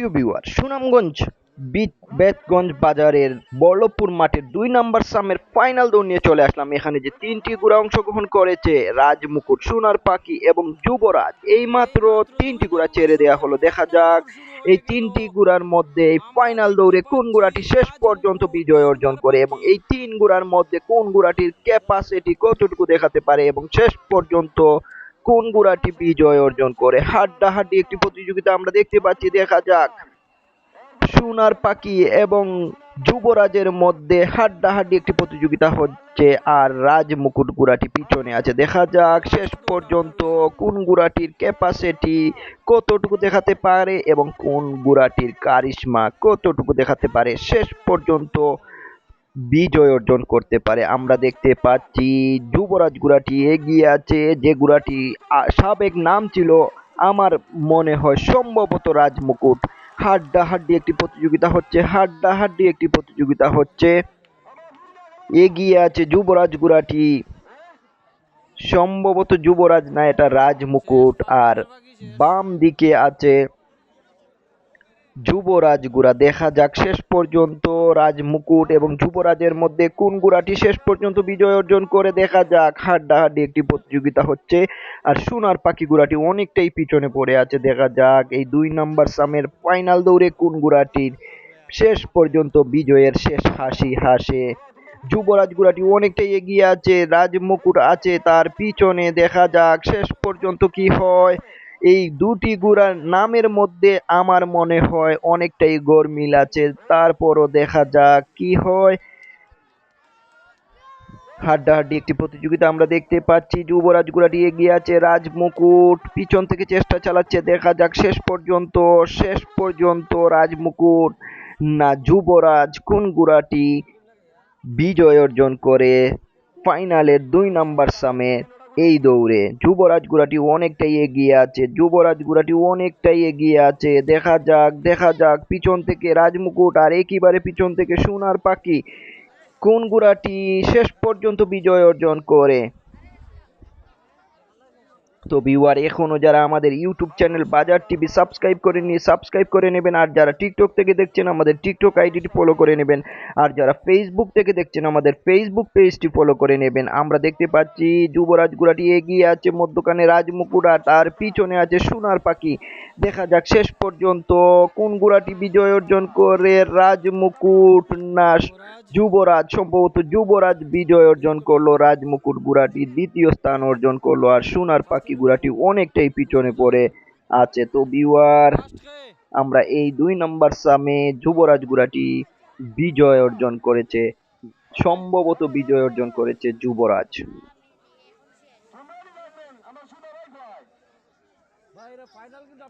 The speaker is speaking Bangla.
সুপ্রিয় ভিউয়ার সুনামগঞ্জ বেতগঞ্জ বাজারের বল্লভপুর মাঠের দুই নাম্বার সামের ফাইনাল দৌড় নিয়ে চলে আসলাম। এখানে যে তিনটি গুড়া অংশগ্রহণ করেছে রাজমুকুট সোনার পাখি এবং যুবরাজ এই মাত্র তিনটি গুড়া ছেড়ে দেওয়া হলো। দেখা যাক এই তিনটি গুড়ার মধ্যে এই ফাইনাল দৌড়ে কোন গুড়াটি শেষ পর্যন্ত বিজয় অর্জন করে এবং এই তিন গুড়ার মধ্যে কোন গুড়াটির ক্যাপাসিটি কতটুকু দেখাতে পারে এবং শেষ পর্যন্ত কোন গুড়াটি বিজয় অর্জন করে? হাড্ডাহাড্ডি একটি প্রতিযোগিতা আমরা দেখতে পাচ্ছি, দেখা যাক। সোনার পাখি এবং যুবরাজের মধ্যে হাড্ডাহাড্ডি একটি প্রতিযোগিতা হচ্ছে আর রাজ মুকুট গুড়াটি পিছনে আছে। দেখা যাক শেষ পর্যন্ত কোন গুড়াটির ক্যাপাসিটি কতটুকু দেখাতে পারে এবং কোন গুড়াটির কারিশমা কতটুকু দেখাতে পারে। শেষ পর্যন্ত বিজয় অর্জন করতে পারে। আমরা দেখতে পাচ্ছি যুবরাজ গুড়াটি এগিয়ে আছে, যে গুড়াটি সাবেক নাম ছিল আমার মনে হয় সম্ভবত রাজমুকুট হাড্ডাহাড্ডি একটি প্রতিযোগিতা হচ্ছে হাড্ডাহাড্ডি একটি প্রতিযোগিতা হচ্ছে। এগিয়ে আছে যুবরাজ গুড়াটি। সম্ভবত যুবরাজ না, এটা রাজমুকুট আর বাম দিকে আছে যুবরাজ গুড়া, দেখা যাক শেষ পর্যন্ত রাজমুকুট এবং যুবরাজের মধ্যে কোন গুড়াটি শেষ পর্যন্ত বিজয় অর্জন করে, দেখা যাক। হাড্ডাহাড্ডি একটি প্রতিযোগিতা হচ্ছে আর সোনার পাখি গুড়াটি অনেকটাই পিছনে পড়ে আছে, দেখা যাক এই দুই নাম্বার সামের ফাইনাল দৌড়ে কোন গুড়াটির শেষ পর্যন্ত বিজয়ের শেষ হাসি হাসে। যুবরাজ গুড়াটি অনেকটাই এগিয়ে আছে রাজমুকুট আছে তার পিছনে, দেখা যাক শেষ পর্যন্ত কি হয়। এই দুটি গুড়ার নামের মধ্যে আমার মনে হয় অনেকটাই গরমিল আছে। তারপরও দেখা যাক কি হয়। হাড্ডাহাড্ডি একটি প্রতিযোগিতা আমরা দেখতে পাচ্ছি। যুবরাজ গুড়াটি এগিয়ে আছে। রাজমুকুট পিছন থেকে চেষ্টা চালাচ্ছে। দেখা যাক শেষ পর্যন্ত শেষ পর্যন্ত রাজমুকুট না যুবরাজ কোন গুড়াটি বিজয় অর্জন করে। ফাইনালের দুই নাম্বার সামে এই দৌড়ে। যুবরাজ গুড়াটি অনেকটাই এগিয়ে আছে। যুবরাজ গুড়াটি অনেকটাই এগিয়ে আছে। দেখা যাক দেখা যাক। পিছন থেকে রাজমুকুট আর একইবারে পিছন থেকে সোনার পাখি। কোন গুড়াটি শেষ পর্যন্ত বিজয় অর্জন করে? তো ভিউয়ার এখনও যারা আমাদের YouTube channel Bazar TV subscribe করে নিয়ে সাবস্ক্রাইব করে নেবেন। আর যারা টিকটক থেকে দেখছেন, আমাদের টিকটক আইডিটি ফলো করে নেবেন। আর যারা ফেসবুক থেকে দেখছেন, আমাদের ফেসবুক পেজটি ফলো করে নেবেন। আমরা দেখতে পাচ্ছি, যুবরাজ গুড়াটি এগিয়ে আছে মধ্যখানে, রাজমুকুড়া, তার পিছনে আছে সোনার পাখি। দেখা যাক শেষ পর্যন্ত কোন গুড়াটি বিজয় অর্জন করে। রাজমুকুট না যুবরাজ, সম্ভবত যুবরাজ বিজয় অর্জন করল। রাজমুকুট গুড়াটি দ্বিতীয় স্থান অর্জন করল। আর সোনার পাখি গুড়াটি অনেকটাই পিছনে পড়ে আছে। তো বিওয়ার আমরা এই দুই নম্বর সামে যুবরাজ গুড়াটি বিজয় অর্জন করেছে। সম্ভবত বিজয় অর্জন করেছে যুবরাজ। ফাইনাল কিন্তু